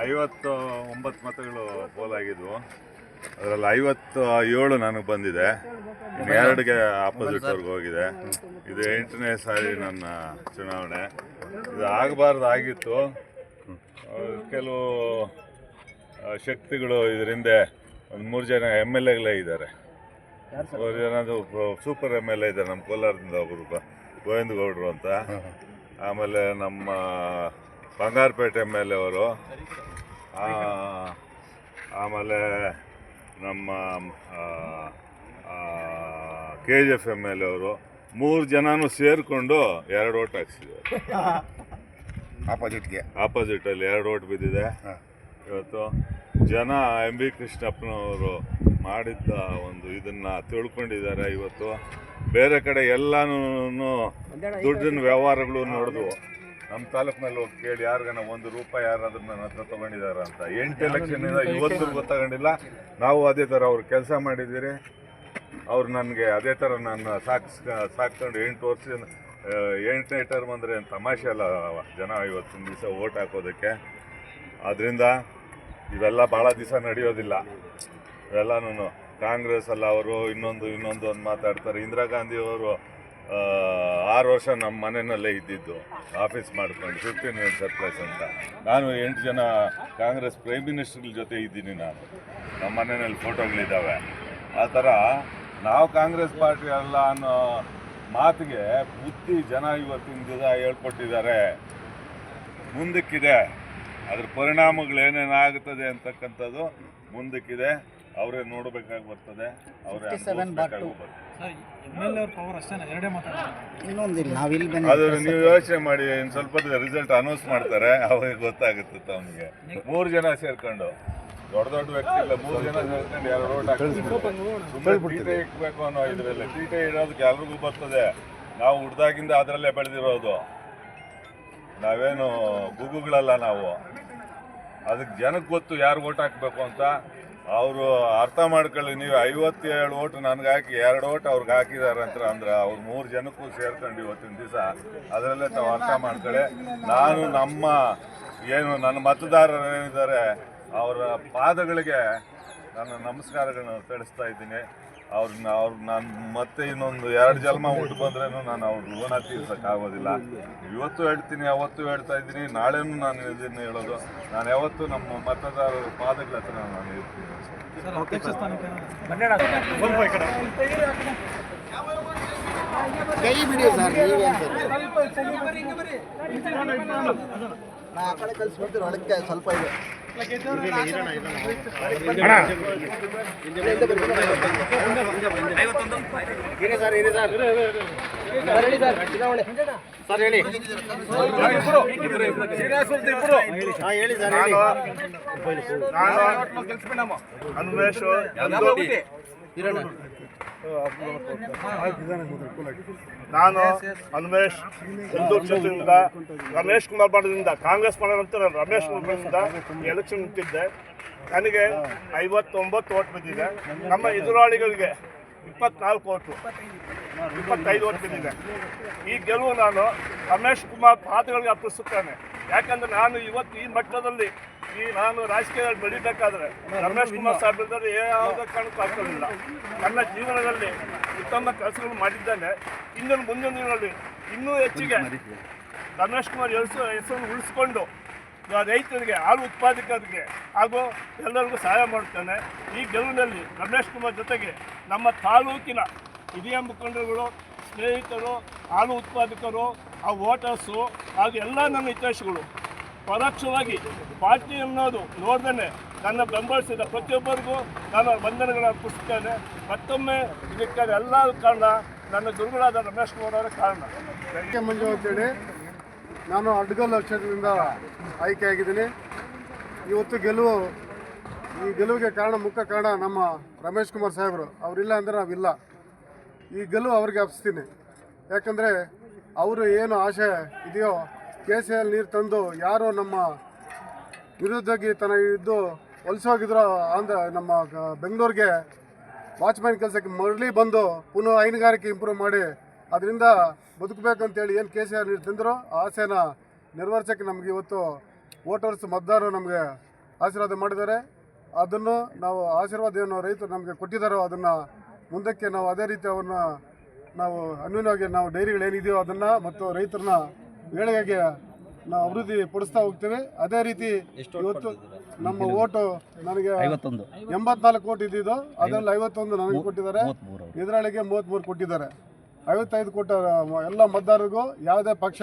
ಐವತ್ತು ಒಂಬತ್ತು ಮತಗಳು ಪೋಲಾಗಿದ್ವು ಅದರಲ್ಲಿ ಐವತ್ತು ಏಳು ನನಗೆ ಬಂದಿದೆ. ಇನ್ನು ಎರಡಿಗೆ ಆಪೋಸಿಟ್ ಅವ್ರಿಗೆ ಹೋಗಿದೆ. ಇದು ಎಂಟನೇ ಸಾರಿ ನನ್ನ ಚುನಾವಣೆ. ಇದು ಆಗಬಾರ್ದು ಆಗಿತ್ತು. ಕೆಲವು ಶಕ್ತಿಗಳು ಇದರಿಂದ ಒಂದು ಮೂರು ಜನ ಎಂ ಎಲ್ ಎಗಳೇ ಇದ್ದಾರೆ. ಮೂರು ಜನದು ಸೂಪರ್ ಎಂ ಎಲ್ ಎ ಇದ್ದಾರೆ ನಮ್ಮ ಕೋಲಾರದಿಂದ ಒಬ್ಬರು ಗೋವಿಂದ ಗೌಡರು ಅಂತ. ಆಮೇಲೆ ನಮ್ಮ ಬಂಗಾರಪೇಟೆ ಎಂ ಎಲ್ ಎ ಅವರು. ಆಮೇಲೆ ನಮ್ಮ K G F M L A ಅವರು ಮೂರು ಜನನೂ ಸೇರಿಕೊಂಡು ಎರಡು ಓಟ್ ಹಾಕ್ಸಿದ್ದಾರೆ. ಆಪೋಸಿಟ್ಗೆ ಆಪೋಸಿಟಲ್ಲಿ ಎರಡು ಓಟ್ ಬಿದ್ದಿದೆ. ಇವತ್ತು ಜನ ಎಂ ಬಿ ಕೃಷ್ಣಪ್ಪನವರು ಮಾಡಿದ್ದ ಒಂದು ಇದನ್ನ ತಿಳ್ಕೊಂಡಿದ್ದಾರೆ ಇವತ್ತು. ಬೇರೆ ಕಡೆ ಎಲ್ಲಾನು ದುಡ್ಡಿನ ವ್ಯವಹಾರಗಳು ನೋಡಿದ್ವು. ನಮ್ಮ ತಾಲೂಕಿನಲ್ಲಿ ಹೋಗಿ ಕೇಳಿ ಯಾರಿಗಾನ ಒಂದು ರೂಪಾಯಿ ಯಾರಾದ್ರೂ ನನ್ನ ಹತ್ರ ತಗೊಂಡಿದ್ದಾರೆ ಅಂತ. ಎಂಟು ಎಲೆಕ್ಷನ್ ಇವತ್ತು ಗೊತ್ತಾಗಂಡಿಲ್ಲ. ನಾವು ಅದೇ ಥರ ಅವ್ರು ಕೆಲಸ ಮಾಡಿದ್ದೀರಿ. ಅವ್ರು ನನಗೆ ಅದೇ ಥರ ನನ್ನ ಸಾಕ್ಸ್ ಸಾಕ್ಕೊಂಡು ಎಂಟು ವರ್ಷ ಎಂಟನೇ ಟರ್ಮ್ ಅಂದರೆ ತಮಾಷೆ ಅಲ್ಲ ಜನ ಇವತ್ತಿನ ದಿವಸ ಓಟ್ ಹಾಕೋದಕ್ಕೆ. ಆದ್ದರಿಂದ ಇವೆಲ್ಲ ಭಾಳ ದಿವಸ ನಡೆಯೋದಿಲ್ಲ. ಇವೆಲ್ಲನೂ ಕಾಂಗ್ರೆಸ್ ಅಲ್ಲ ಅವರು ಇನ್ನೊಂದು ಇನ್ನೊಂದು ಒಂದು ಮಾತಾಡ್ತಾರೆ. ಇಂದಿರಾ ಗಾಂಧಿ ಅವರು ಆ, ಆರು ವರ್ಷ ನಮ್ಮ ಮನೆಯಲ್ಲೇ ಇದ್ದಿದ್ದು, ಆಫೀಸ್ ಮಾಡ್ಕೊಂಡು ಫಿಫ್ಟೀನ್ ಮಿನಿಟ್ ಸರ್ಪ್ರೈಸ್ ಅಂತ. ನಾನು ಎಂಟು ಜನ ಕಾಂಗ್ರೆಸ್ ಪ್ರೈಮ್ ಮಿನಿಸ್ಟರ್ಗಳ ಜೊತೆ ಇದ್ದೀನಿ ನಾನು. ನಮ್ಮ ಮನೆಯಲ್ಲಿ ಫೋಟೋಗಳಿದ್ದಾವೆ. ಆ ಥರ ನಾವು ಕಾಂಗ್ರೆಸ್ ಪಾರ್ಟಿ ಅಲ್ಲ ಅನ್ನೋ ಮಾತಿಗೆ ಬುದ್ಧಿ ಜನ ಇವತ್ತಿನ ದಿನ ಹೇಳ್ಕೊಟ್ಟಿದ್ದಾರೆ. ಮುಂದಕ್ಕಿದೆ. ಅದ್ರ ಪರಿಣಾಮಗಳು ಏನೇನಾಗುತ್ತದೆ ಅಂತಕ್ಕಂಥದ್ದು ಮುಂದಕ್ಕಿದೆ. ಅವರೇ ನೋಡಬೇಕಾಗಿ ಬರ್ತದೆ ಅವರೇ ಅನುಭವಿಸ್ಬೇಕಾಗಿ ಬರ್ತದೆ. ಎಂ ಎಲ್ ಅವ್ರ ಪವರ್ ಅಷ್ಟೇ ಎರಡೇ ಮಾತಾಡ್ತಾರೆ ಇನ್ನೊಂದಿಲ್ಲ ನಾವಿಲ್ಲಿ ಅದು ನೀವು ಯೋಚನೆ ಮಾಡಿ ಇನ್ನು ಸ್ವಲ್ಪ ರಿಸಲ್ಟ್ ಅನೌನ್ಸ್ ಮಾಡ್ತಾರೆ ಅವಾಗ ಗೊತ್ತಾಗುತ್ತೆ ತಮಗೆ ಮೂರು ಜನ ಸೇರ್ಕೊಂಡು. ದೊಡ್ಡ ದೊಡ್ಡ ವ್ಯಕ್ತಿ ಇಲ್ಲ ಮೂರು ಜನ ಸೇರ್ಕೊಂಡು ಎರಡು ಓಟ್ ಹಾಕ್ತಾರೆ. ಟೀಟೆ ಇಕ್ಬೇಕು ಅನ್ನೋ ಇದರಲ್ಲಿ. ಟೀಟೆ ಇಡೋದಕ್ಕೆ ಎಲ್ರಿಗೂ ಬರ್ತದೆ. ನಾವು ಹುಡ್ದಾಗಿಂದ ಅದರಲ್ಲೇ ಬೆಳೆದಿರೋದು. ನಾವೇನು ಗುಗುಗಳಲ್ಲ ನಾವು. ಅದಕ್ಕೆ ಜನಕ್ಕೆ ಗೊತ್ತು ಯಾರು ಓಟ್ ಹಾಕಬೇಕು ಅಂತ. ಅವರು ಅರ್ಥ ಮಾಡ್ಕೊಳ್ಳಿ, ನೀವು ಐವತ್ತೇಳು ಓಟು ನನಗೆ ಹಾಕಿ, ಎರಡು ಓಟ್ ಅವ್ರಿಗೆ ಹಾಕಿದ್ದಾರೆ ಅಂತ ಅಂದ್ರೆ ಅವ್ರು ಮೂರು ಜನಕ್ಕೂ ಸೇರ್ಕೊಂಡು ಇವತ್ತಿನ ದಿವಸ ಅದರಲ್ಲೇ ತಾವು ಅರ್ಥ ಮಾಡ್ಕೊಳ್ಳಿ. ನಾನು ನಮ್ಮ ಏನು ನನ್ನ ಮತದಾರರು ಏನಿದ್ದಾರೆ, ಅವರ ಪಾದಗಳಿಗೆ ನನ್ನ ನಮಸ್ಕಾರಗಳನ್ನು ತಿಳಿಸ್ತಾ ಇದ್ದೀನಿ. ಅವ್ರನ್ನ ಅವ್ರು ನಾನು ಮತ್ತೆ ಇನ್ನೊಂದು ಎರಡು ಜನ್ಮ ಹುಟ್ಟು ಬಂದ್ರೆ ನಾನು ಅವ್ರ ಋಣ ತೀರ್ಸೋಕ್ಕಾಗೋದಿಲ್ಲ ಇವತ್ತು ಹೇಳ್ತೀನಿ ಅವತ್ತು ಹೇಳ್ತಾ ಇದ್ದೀನಿ ನಾಳೆನೂ ನಾನು ಇದನ್ನು ಹೇಳೋದು ನಾನು ಯಾವತ್ತೂ ನಮ್ಮ ಮತದಾರರ ಪಾದಗಳ ಹತ್ರ ನಾನು ಇರ್ತೀನಿ ನಾ ಆ ಕಡೆ ಕಳಿಸ್ಬಿಡ್ತೀರ ಒಳಕ್ಕೆ ಸ್ವಲ್ಪ ಇದೆ ಇರಿ ಸರ್ ಇರಿ ಸರ್ ಸರ್ ಹೇಳಿ. ಹಾಂ ಹೇಳಿ ಸರ್ ಹೇಳಿ. ಅನ್ವೇಷ್ ನಾನು ಅನ್ವೇಶ್ ಹಿಂದೂ ಕ್ಷೇತ್ರದಿಂದ ರಮೇಶ್ ಕುಮಾರ್ ಮಾಡೋದ್ರಿಂದ ಕಾಂಗ್ರೆಸ್ ಮಾಡೋ ನಾನು ರಮೇಶ್ ಕುಮಾರ್ ಎಲೆಕ್ಷನ್ ನಿಂತಿದ್ದೆ. ನನಗೆ ಐವತ್ತೊಂಬತ್ತು ಓಟ್ ಬಿದ್ದಿದೆ ನಮ್ಮ ಎದುರಾಳಿಗಳಿಗೆ ಇಪ್ಪತ್ನಾಲ್ಕು ಓಟು. ಇಪ್ಪತ್ತೈದು. ಓಟ್ ಬಿದ್ದಿದೆ ಈ ಗೆಲುವು ನಾನು ರಮೇಶ್ ಕುಮಾರ್ ಪಾದಗಳಿಗೆ ಅರ್ಪಿಸುತ್ತೇನೆ. ಯಾಕಂದ್ರೆ ನಾನು ಇವತ್ತು ಈ ಮಟ್ಟದಲ್ಲಿ ಈ ನಾನು ರಾಜಕೀಯದಲ್ಲಿ ಬೆಳಿಬೇಕಾದ್ರೆ ರಮೇಶ್ ಕುಮಾರ್ ಸಾಹೇಬ್ರಿದ್ದರೆ ಯಾವುದೇ ಕಾರಣಕ್ಕೂ ಆಗ್ತಿರಲಿಲ್ಲ ನನ್ನ ಜೀವನದಲ್ಲಿ ಉತ್ತಮ ಕೆಲಸಗಳು ಮಾಡಿದ್ದೇನೆ. ಇನ್ನೊಂದು ಮುಂದಿನ ದಿನಗಳಲ್ಲಿ ಇನ್ನೂ ಹೆಚ್ಚಿಗೆ ರಮೇಶ್ ಕುಮಾರ್ ಹೆಸರು ಹೆಸರನ್ನು ಉಳಿಸ್ಕೊಂಡು ರೈತರಿಗೆ ಹಾಲು ಉತ್ಪಾದಕರಿಗೆ ಹಾಗೂ ಎಲ್ಲರಿಗೂ ಸಹಾಯ ಮಾಡುತ್ತೇನೆ. ಈ ಗೆಲುವಿನಲ್ಲಿ ರಮೇಶ್ ಕುಮಾರ್ ಜೊತೆಗೆ ನಮ್ಮ ತಾಲೂಕಿನ ಹಿರಿಯ ಮುಖಂಡರುಗಳು, ಸ್ನೇಹಿತರು, ಹಾಲು ಉತ್ಪಾದಕರು, ಆ ವೋಟರ್ಸು ಹಾಗೂ ಎಲ್ಲ ನನ್ನ ಹಿತೈಷಿಗಳು ಪರೋಕ್ಷವಾಗಿ ಪಾರ್ಟಿ ಅನ್ನೋದು ನೋಡ್ದೇ ನನ್ನ ಬೆಂಬಲಿಸಿದ ಪ್ರತಿಯೊಬ್ಬರಿಗೂ ನಾನು ವಂದನೆಗಳನ್ನು ಅರ್ಪಿಸುತ್ತೇನೆ. ಮತ್ತೊಮ್ಮೆ ಇದಕ್ಕೆ ಎಲ್ಲ ಕಾರಣ ನನ್ನ ಗುರುಗಳಾದ ರಮೇಶ್ ಕುಮಾರ್ ಅವರ ಕಾರಣ. ಮಂಜು ನಾನು ಅಡ್ಗಲ್ ಕ್ಷೇತ್ರದಿಂದ ಆಯ್ಕೆಯಾಗಿದ್ದೀನಿ ಇವತ್ತು ಗೆಲುವು, ಈ ಗೆಲುವಿಗೆ ಕಾರಣ, ಮುಖ್ಯ ಕಾರಣ ನಮ್ಮ ರಮೇಶ್ ಕುಮಾರ್ ಸಾಹೇಬರು. ಅವರಿಲ್ಲ ಅಂದರೆ ನಾವಿಲ್ಲ. ಈ ಗೆಲುವು ಅವ್ರಿಗೆ ಹಬ್ಸ್ತೀನಿ. ಯಾಕಂದರೆ ಅವರು ಏನು ಆಶೆ ಇದೆಯೋ ಕೆ ಸಿ ಎಲ್ ನೀರು ತಂದು ಯಾರು ನಮ್ಮ ವಿರುದ್ಧವಾಗಿ ತನ ಇದ್ದು ಹೊಲಸೋಗಿದ್ರು ಆಂಧ್ರ, ನಮ್ಮ ಬೆಂಗಳೂರಿಗೆ ವಾಚ್ಮ್ಯಾನ್ ಕೆಲಸಕ್ಕೆ ಮರಳಿ ಬಂದು ಪುನಃ ಹೈನುಗಾರಿಕೆ ಇಂಪ್ರೂವ್ ಮಾಡಿ ಅದರಿಂದ ಬದುಕಬೇಕಂತೇಳಿ ಏನು ಕೆ ಸಿ ಆರ್ ನೀರು ತಂದರೋ ಆ ಆಸೆನ ನೆರವೇರ್ಸೋಕ್ಕೆ ನಮಗೆ ಇವತ್ತು ವೋಟರ್ಸ್ ಮತದಾರರು ನಮಗೆ ಆಶೀರ್ವಾದ ಮಾಡಿದ್ದಾರೆ. ಅದನ್ನು ನಾವು ಆಶೀರ್ವಾದ ಏನು ರೈತರು ನಮಗೆ ಕೊಟ್ಟಿದ್ದಾರೋ ಅದನ್ನು ಮುಂದಕ್ಕೆ ನಾವು ಅದೇ ರೀತಿ ಅವನ್ನ ನಾವು ಅನ್ಯೂನವಾಗಿ ನಾವು ಡೈರಿಗಳು ಏನಿದೆಯೋ ಅದನ್ನು ಮತ್ತು ರೈತರನ್ನ ಏಳಿಗೆಗೆ ನಾವು ಅಭಿವೃದ್ಧಿ ಪಡಿಸ್ತಾ ಹೋಗ್ತೇವೆ. ಅದೇ ರೀತಿ ಇವತ್ತು ನಮ್ಮ ಓಟು ನನಗೆ ಎಂಬತ್ನಾಲ್ಕು ಕೋಟಿ ಇದ್ದಿದ್ದು ಅದರಲ್ಲಿ ಐವತ್ತೊಂದು ನನಗೆ ಕೊಟ್ಟಿದ್ದಾರೆ. ಇದರೊಳಗೆ ಮೂವತ್ತ್ಮೂರು ಕೊಟ್ಟಿದ್ದಾರೆ. ಐವತ್ತೈದು ಕೋಟಿ ಎಲ್ಲ ಮತದಾರರಿಗೂ ಯಾವುದೇ ಪಕ್ಷ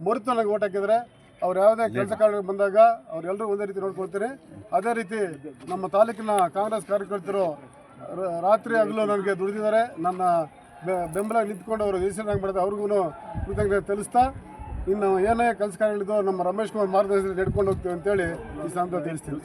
ಮರೆತು ನನಗೆ ಓಟ್ ಹಾಕಿದರೆ ಅವ್ರು ಯಾವುದೇ ಕೆಲಸ ಕಾರ್ಯಗಳು ಬಂದಾಗ ಅವರೆಲ್ಲರೂ ಒಂದೇ ರೀತಿ ನೋಡ್ಕೊಳ್ತೀನಿ ಅದೇ ರೀತಿ ನಮ್ಮ ತಾಲೂಕಿನ ಕಾಂಗ್ರೆಸ್ ಕಾರ್ಯಕರ್ತರು ರಾತ್ರಿ ಹಗಲು ನನಗೆ ದುಡಿದಿದ್ದಾರೆ. ನನ್ನ ಬೆ- ಬೆಂಬಲ ನಿಂತ್ಕೊಂಡು ಅವರು ಹೆಸರಿನಾಗ ಮಾಡಿದ ಅವ್ರಿಗೂ ಕೃತಜ್ಞತೆ ತಿಳಿಸ್ತಾ ಇನ್ನು ಏನೇ ಕೆಲಸ ಕಾರ್ಯಗಳಿದ್ದು ನಮ್ಮ ರಮೇಶ್ ಕುಮಾರ್ ಮಾರ್ಗದರ್ಶನ ನಡ್ಕೊಂಡು ಹೋಗ್ತೀವಿ ಅಂತೇಳಿ ಈ ಸಂದರ್ಭ ತಿಳಿಸ್ತೀನಿ.